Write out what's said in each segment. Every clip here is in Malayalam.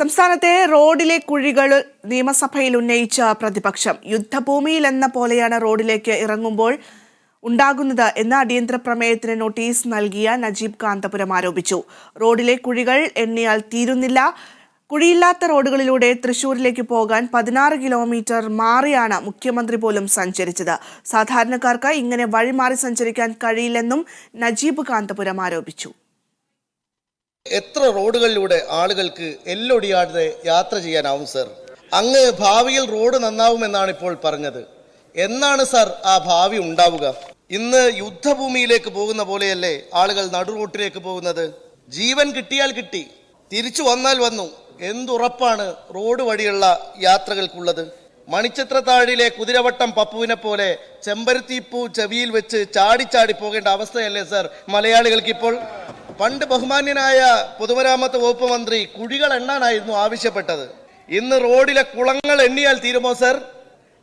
സംസ്ഥാനത്തെ റോഡിലെ കുഴികൾ നിയമസഭയിൽ ഉന്നയിച്ച പ്രതിപക്ഷം യുദ്ധഭൂമിയിൽ എന്ന പോലെയാണ് റോഡിലേക്ക് ഇറങ്ങുമ്പോൾ ഉണ്ടാകുന്നത് എന്ന അടിയന്തര പ്രമേയത്തിന് നോട്ടീസ് നൽകിയ നജീബ് കാന്തപുരം ആരോപിച്ചു. റോഡിലെ കുഴികൾ എണ്ണിയാൽ തീരുന്നില്ല. കുഴിയില്ലാത്ത റോഡുകളിലൂടെ തൃശൂരിലേക്ക് പോകാൻ പതിനാറ് കിലോമീറ്റർ മാറിയാണ് മുഖ്യമന്ത്രി പോലും സഞ്ചരിച്ചത്. സാധാരണക്കാർക്ക് ഇങ്ങനെ വഴിമാറി സഞ്ചരിക്കാൻ കഴിയില്ലെന്നും നജീബ് കാന്തപുരം ആരോപിച്ചു. എത്ര റോഡുകളിലൂടെ ആളുകൾക്ക് എല്ലൊടിയാതെ യാത്ര ചെയ്യാനാവും സർ? അങ്ങ് ഭാവിയിൽ റോഡ് നന്നാവുമെന്നാണ് ഇപ്പോൾ പറഞ്ഞത്. എന്നാണ് സർ ആ ഭാവി ഉണ്ടാവുക? ഇന്ന് യുദ്ധഭൂമിയിലേക്ക് പോകുന്ന പോലെയല്ലേ ആളുകൾ നടുറോട്ടിലേക്ക് പോകുന്നത്? ജീവൻ കിട്ടിയാൽ കിട്ടി തിരിച്ചു വന്നാൽ വന്നു. എന്തുറപ്പാണ് റോഡ് വഴിയുള്ള യാത്രകൾക്കുള്ളത്? മണിച്ചിത്രത്താഴിലെ കുതിരവട്ടം പപ്പുവിനെ പോലെ ചെമ്പരത്തിപ്പൂ ചെവിയിൽ വെച്ച് ചാടി ചാടി പോകേണ്ട അവസ്ഥയല്ലേ സർ മലയാളികൾക്ക് ഇപ്പോൾ പണ്ട് ബഹുമാന്യനായ പൊതുമരാമത്ത് വകുപ്പ് മന്ത്രി കുഴികൾ എണ്ണാനായിരുന്നു ആവശ്യപ്പെട്ടത്. ഇന്ന് റോഡിലെ കുളങ്ങൾ എണ്ണിയാൽ തീരുമോ സർ?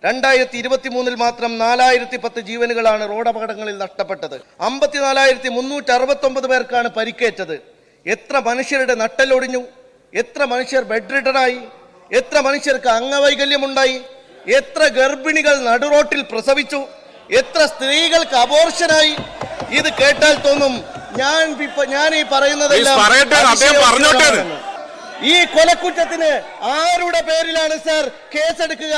രണ്ടായിരത്തി ഇരുപത്തി മൂന്നിൽ മാത്രം നാലായിരത്തി പത്ത് ജീവനുകളാണ് റോഡ് അപകടങ്ങളിൽ നഷ്ടപ്പെട്ടത്. അമ്പത്തിനാലായിരത്തി മുന്നൂറ്റി അറുപത്തൊമ്പത് പേർക്കാണ് പരിക്കേറ്റത്. എത്ര മനുഷ്യരുടെ നട്ടലൊടിഞ്ഞു എത്ര മനുഷ്യർ ബെഡ് റിഡനായി എത്ര മനുഷ്യർക്ക് അംഗവൈകല്യമുണ്ടായി? എത്ര ഗർഭിണികൾ നടുറോട്ടിൽ പ്രസവിച്ചു? എത്ര സ്ത്രീകൾക്ക് അബോർഷനായി? ഇത് കേട്ടാൽ തോന്നും ഞാൻ ഞാൻ ഈ പറയുന്നതെല്ലാം ഈ കൊലക്കുറ്റത്തിന് ആരുടെ പേരിലാണ് സാർ കേസെടുക്കുക?